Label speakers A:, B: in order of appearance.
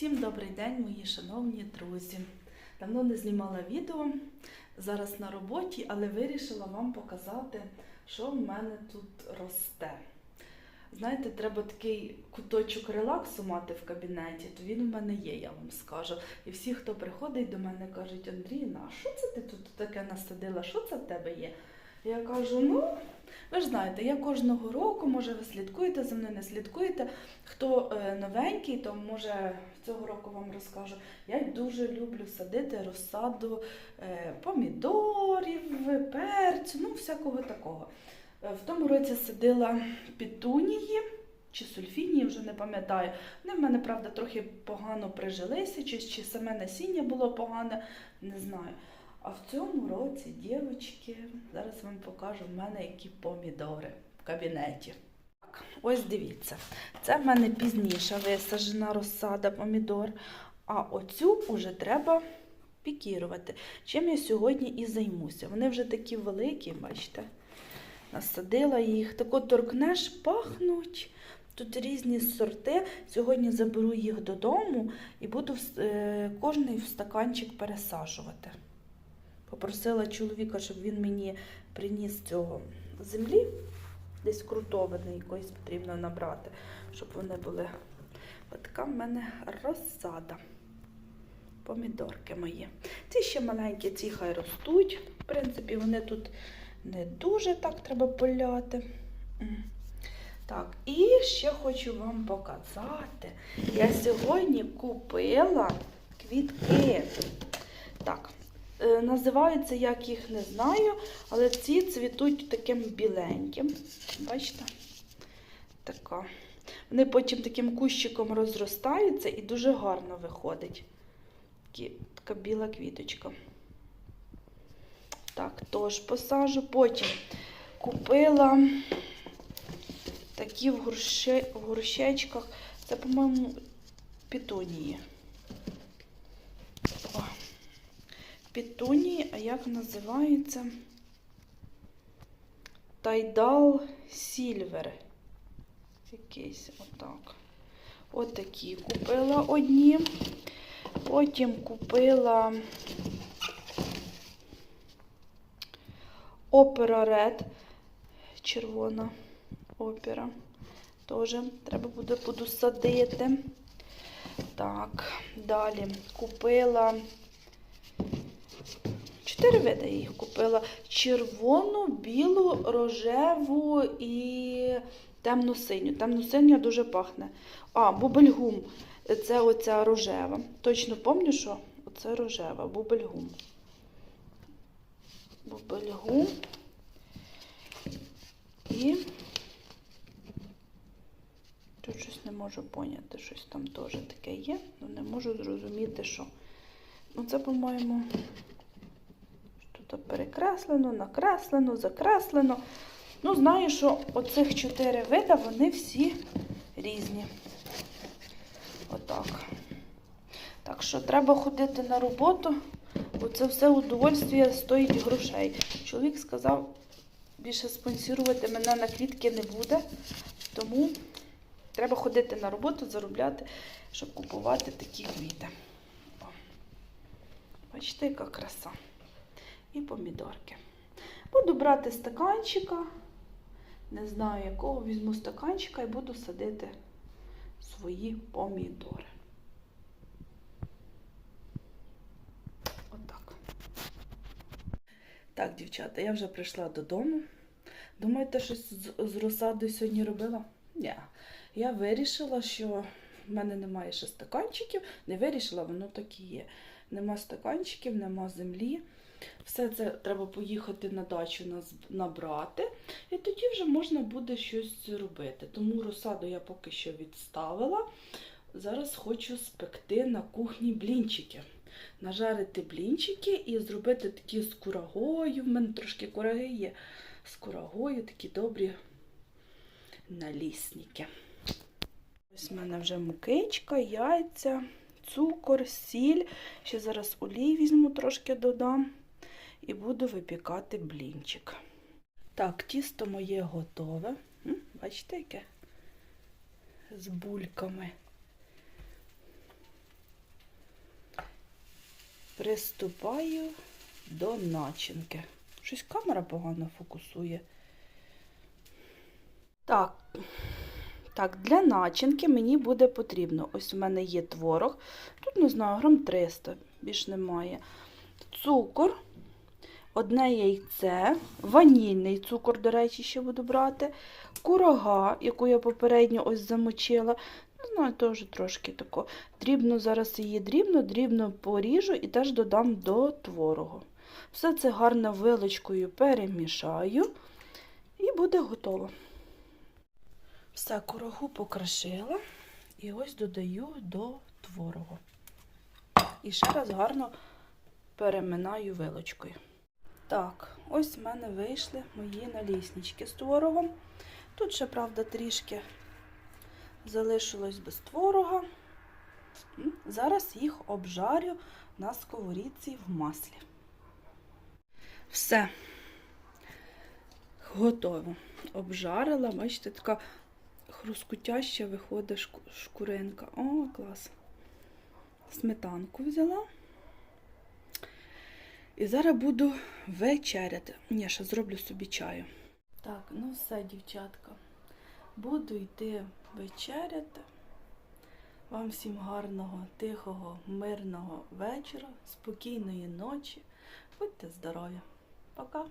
A: Всім добрий день, мої шановні друзі. Давно не знімала відео, зараз на роботі, але вирішила вам показати, що в мене тут росте. Знаєте, треба такий куточок релаксу мати в кабінеті, то він у мене є, я вам скажу. І всі, хто приходить до мене, кажуть, Андріна, а що це ти тут таке насадила? Що це в тебе є? Я кажу, ну, ви ж знаєте, я кожного року, може, ви слідкуєте за мною, не слідкуєте. Хто е, новенький, то може цього року вам розкажу. Я дуже люблю садити розсаду е, помідорів, перцю, ну всякого такого. Е, В тому році садила петунії чи сульфінії, вже не пам'ятаю. Вони в мене, правда, трохи погано прижилися, чи, чи саме насіння було погане, не знаю. А в цьому році, дівчатки, зараз вам покажу в мене які помідори в кабінеті. Так, ось дивіться, це в мене пізніше висаджена розсада помідор, а оцю вже треба пікірувати. Чим я сьогодні і займуся. Вони вже такі великі, бачите, насадила їх. Тако торкнеш, пахнуть. Тут різні сорти. Сьогодні заберу їх додому і буду е, кожний в стаканчик пересаджувати. Попросила чоловіка, щоб він мені приніс цього землі, десь крутовини якоїсь потрібно набрати, щоб вони були. От така в мене розсада. Помідорки мої. Ці ще маленькі, ці хай ростуть. В принципі, вони тут не дуже так треба поляти. Так, і ще хочу вам показати. Я сьогодні купила квітки. Так, називаються, як їх не знаю, але ці цвітуть таким біленьким. Бачите? Така. Вони потім таким кущиком розростаються і дуже гарно виходить. Така біла квіточка. Так, тож посажу. Потім купила такі в, горше, в горщечках. Це, по-моєму, петунії. О, Петунії, а як називається? Тайдал Сільвер. Якийсь отак. Отакі купила одні. Потім купила Опера Ред. Червона опера. Теж треба буде буду садити. Так, далі купила. Чотири види їх купила: червону, білу, рожеву і темно-синю. Темно-синя дуже пахне. А, бубельгум. Це оця рожева. Точно пам'ятаю, що оце рожева, бубельгум. Бубельгум. І тут щось не можу поняти, щось там теж таке є, не можу зрозуміти, що. Ну, це, по-моєму, тут перекреслено, накреслено, закреслено. Ну, знаю, що оцих чотири вида, вони всі різні. Отак. Так що треба ходити на роботу, бо це все удовольствие стоїть грошей. Чоловік сказав, більше спонсорувати мене на квітки не буде, тому треба ходити на роботу, заробляти, щоб купувати такі квіти. Бачите, яка краса. І помідорки. Буду брати стаканчика, не знаю якого, візьму стаканчика і буду садити свої помідори. Отак. Так, дівчата, я вже прийшла додому. Думаєте, щось з, розсадою сьогодні робила? Ні. Я вирішила, що в мене немає ще стаканчиків. Не вирішила, воно так і є. Нема стаканчиків, нема землі. Все це треба поїхати на дачу набрати, і тоді вже можна буде щось робити. Тому розсаду я поки що відставила. Зараз хочу спекти на кухні блінчики. Нажарити блінчики і зробити такі з курагою. В мене трошки кураги є з курагою, такі добрі налісники. Ось в мене вже мукичка, яйця, цукор, сіль. Ще зараз олій візьму, трошки додам. І буду випікати блінчик. Так, тісто моє готове. Бачите, яке? З бульками. приступаю до начинки. Щось камера погано фокусує. Так, так, для начинки мені буде потрібно. Ось у мене є творог. Тут, не знаю, грам 300, більш немає. Цукор, одне яйце, ванільний цукор, до речі, ще буду брати. Курага, яку я попередньо ось замочила. Не знаю, теж трошки тако. Дрібно зараз її дрібно, дрібно поріжу і теж додам до творогу. Все це гарно вилочкою перемішаю і буде готово. Все, курагу покрошила і ось додаю до творогу. І ще раз гарно переминаю вилочкою. Так, ось в мене вийшли мої наліснички з творогом. Тут ще, правда, трішки залишилось без творога. Зараз їх обжарю на сковорідці в маслі. Все. Готово. Обжарила, бачите, така хрускутяща виходить шкуринка. О, клас. Сметанку взяла. І зараз буду вечеряти. Ні, ще зроблю собі чаю. Так, ну все, дівчатка. Буду йти вечеряти. Вам всім гарного, тихого, мирного вечора, спокійної ночі. Будьте здорові. Пока!